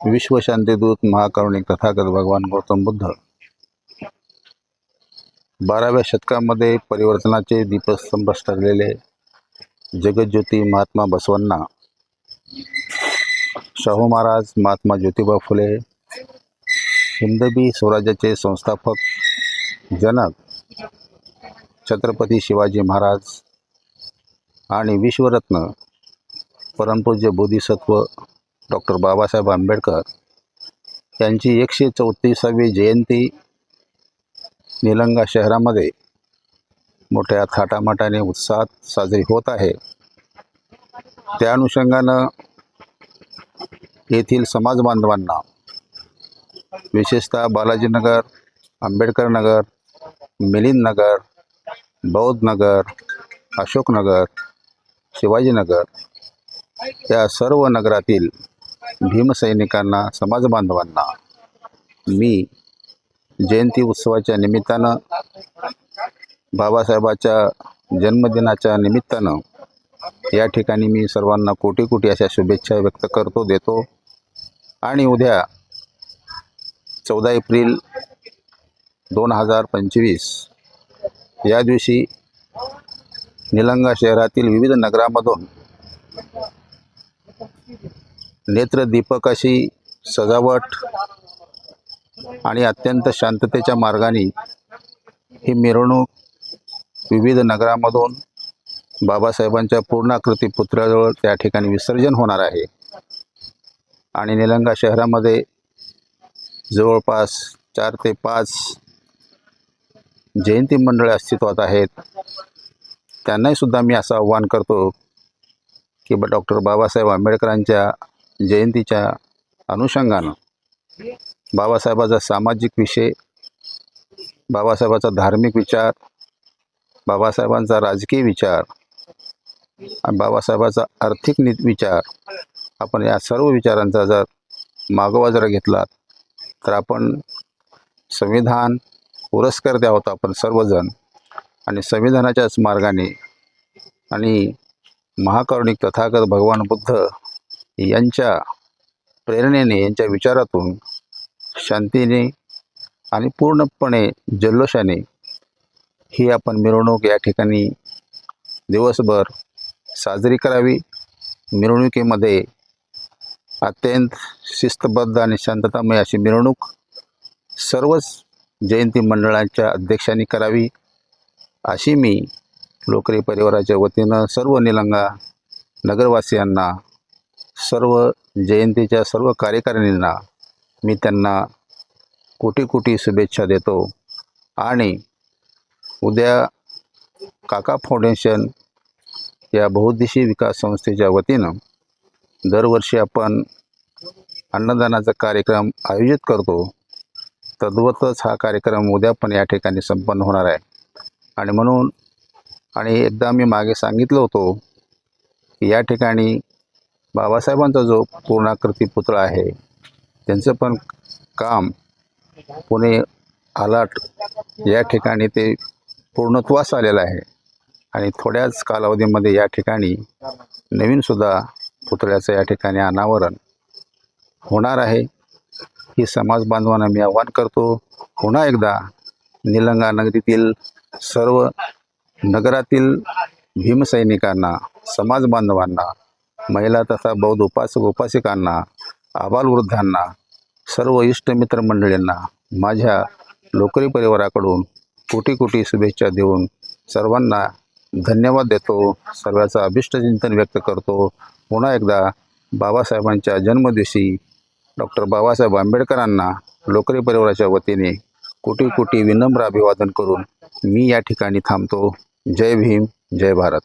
विश्वशांतीदूत महाकारुणिक तथागत भगवान गौतम बुद्ध. बाराव्या शतकामध्ये परिवर्तनाचे दीपस्तंभ ठरलेले जगज्योती महात्मा बसवण्णा शाहू महाराज महात्मा ज्योतिबा फुले हिंदवी स्वराज्याचे संस्थापक जनक छत्रपती शिवाजी महाराज आणि विश्वरत्न परमपूज्य बोधिसत्व डॉक्टर बाबासाहेब आंबेडकर यांची एकशे चौतीसावी जयंती निलंगा शहरामध्ये मोठ्या थाटामाटाने उत्साहात साजरी होत आहे. त्या अनुषंगानं येथील समाज बांधवांना विशेषतः बालाजीनगर आंबेडकर नगर मिलिंद नगर अशोकनगर शिवाजीनगर या सर्व नगरातील भीमसैनिकांना समाज बांधवांना मी जयंती उत्सवाच्या निमित्तानं बाबासाहेबाच्या जन्मदिनाच्या निमित्तानं या ठिकाणी मी सर्वांना कोटी कोटी अशा शुभेच्छा व्यक्त करतो देतो. आणि उद्या चौदा एप्रिल दोन हजार पंचवीस या दिवशी निलंगा शहरातील विविध नगरामधून नेत्रदीपक अशी सजावट आणि अत्यंत शांततेच्या मार्गाने ही मिरवणूक विविध नगरामधून बाबासाहेबांच्या पूर्णाकृती पुतळ्याजवळ त्या ठिकाणी विसर्जन होणार आहे. आणि निलंगा शहरामध्ये जवळपास चार ते पाच जयंती मंडळे अस्तित्वात आहेत. त्यांनाही सुद्धा मी असं आव्हान करतो की ब डॉक्टर बाबासाहेब आंबेडकरांच्या जयंतीच्या अनुषंगानं बाबासाहेबाचा सामाजिक विषय बाबासाहेबाचा धार्मिक विचार बाबासाहेबांचा राजकीय विचार आणि बाबासाहेबाचा आर्थिक नि विचार आपण या सर्व विचारांचा जर मागोवा जर घेतला तर आपण संविधान पुरस्कार होता आपण सर्वजण. आणि संविधानाच्याच मार्गाने आणि महाकारुणिक तथागत भगवान बुद्ध यांच्या प्रेरणेने यांच्या विचारातून शांतीने आणि पूर्णपणे जल्लोषाने ही आपण मिरवणूक या ठिकाणी दिवसभर साजरी करावी. मिरवणुकीमध्ये अत्यंत शिस्तबद्ध आणि शांततामय अशी मिरवणूक सर्वच जयंती मंडळांच्या अध्यक्षांनी करावी. अशी मी लोकरी परिवाराच्या वतीनं सर्व निलंगा नगरवासियांना सर्व जयंतीच्या सर्व कार्यकारिणींना मी त्यांना कोटी कोटी शुभेच्छा देतो. आणि उद्या काका फाउंडेशन या बहुद्देशी विकास संस्थेच्या वतीनं दरवर्षी आपण अन्नदानाचा कार्यक्रम आयोजित करतो. तद्वतच हा कार्यक्रम उद्या पण या ठिकाणी संपन्न होणार आहे. आणि म्हणून आणि एकदा मी मागे सांगितलं होतो की या ठिकाणी बाबासाहेबांचा जो पूर्णाकृती पुतळा आहे त्यांचं पण काम पुणे आलाट या ठिकाणी ते पूर्णत्वास आलेलं आहे. आणि थोड्याच कालावधीमध्ये या ठिकाणी नवीनसुद्धा पुतळ्याचं या ठिकाणी अनावरण होणार आहे. ही समाज बांधवांना मी आव्हान करतो पुन्हा एकदा निलंगा नगरीतील सर्व नगरातील भीमसैनिकांना समाज बांधवांना महिला तथा बौद्ध उपासक उपासिकांना आबालवृद्धांना सर्व इष्टमित्र मंडळींना माझ्या लोकरी परिवाराकडून कोटी कोटी शुभेच्छा देऊन सर्वांना धन्यवाद देतो. सर्वांचं अभिष्टचिंतन व्यक्त करतो. पुन्हा एकदा बाबासाहेबांच्या जन्मदिवशी डॉक्टर बाबासाहेब आंबेडकरांना लोकरी परिवाराच्या वतीने कोटी कोटी विनम्र अभिवादन करून मी या ठिकाणी थांबतो. जय भीम जय भारत.